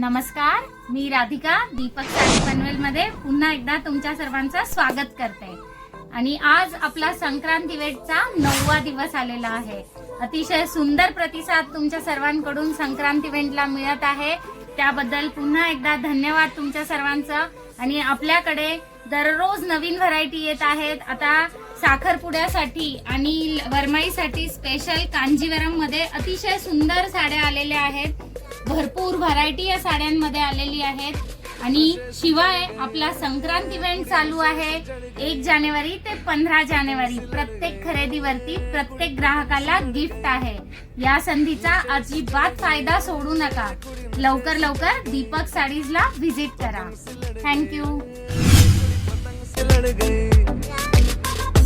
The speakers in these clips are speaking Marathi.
नमस्कार मी राधिका दीपक साडी पनवेल मध्ये पुन्हा एकदा तुमच्या सर्वांचं स्वागत करते. आणि आज आपला संक्रांत इव्हेंटचा नववा दिवस आलेला आहे. अतिशय सुंदर प्रतिसाद तुमच्या सर्वांकडून संक्रांत इव्हेंटला मिळत आहे. त्याबद्दल पुन्हा एकदा धन्यवाद तुमच्या सर्वांचं. आणि आपल्याकडे दररोज नवीन व्हरायटी येत आहेत. आता साखरपुड्यासाठी आणि वरमाईसाठी स्पेशल कांजीवरममध्ये अतिशय सुंदर साड्या आलेल्या आहेत. भरपूर व्हरायटी या साड्यांमध्ये आलेली आहेत. आणि शिवाय आपला संक्रांत इव्हेंट चालू आहे. एक जानेवारी ते पंधरा जानेवारी. प्रत्येक खरेदीवरती प्रत्येक ग्राहकाला गिफ्ट आहे. या संधीचा अजिबात फायदा सोडू नका. लवकर लवकर दीपक साडीजला व्हिजिट करा. थँक्यू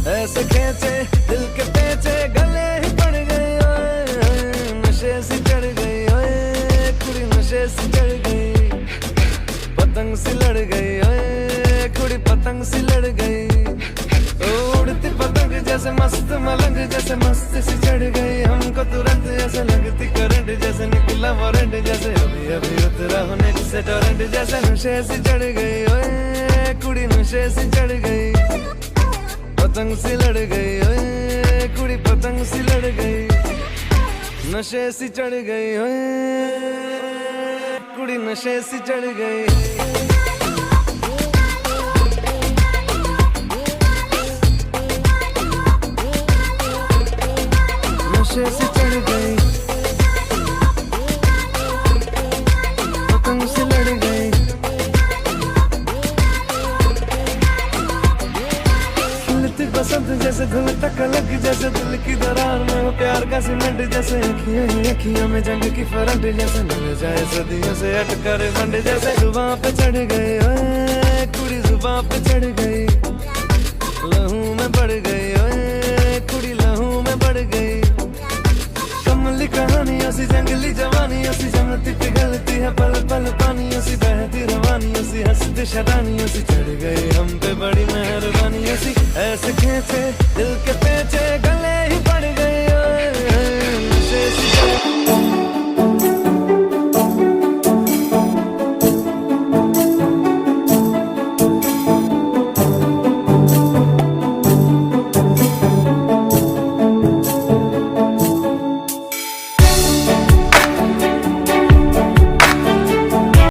ऐसे खेचे दिल के पेचे गले पतंग से लड़ गई ओए कुड़ी पतंग से लड़ गई। उड़ती पतंग जैसे मस्त मलंग जैसे मस्त सी चढ़ गई। हमको तुरंत जैसे लगती करंट जैसे निकला वारंट जैसे। अभी अभी उतरा होने से टोरेंट जैसे नशे से चढ़ गई ओए कुड़ी नशे से चढ़ गई। पतंग से लड़ गई ओए कुड़ी पतंग से लड़ गई। नशे से चढ़ गई ओए। नशे से चढ़ गए। नशे से चढ़ गए। पतंग से लड़ गए। खिलती बसंत जैसे धुलता कलक जैसे दिल की दरार में हो प्यार का सीमेंट जैसे अखियाँ ही अखियाँ में जंग की फरंट जैसे मिल जाए सदियों से अटका रे बंड जैसे जुबां पे चढ़ गए कुड़ी जुबां पे चढ़ गई। लहू में बढ़ गई कुड़ी लहू में बढ़ गई। कमली कहानी ऐसी जंगली जवानी ऐसी जमती पिघलती है पल पल पानी ऐसी बहती रवानी ऐसी हंसती शरानी ऐसी चढ़ गई। fit.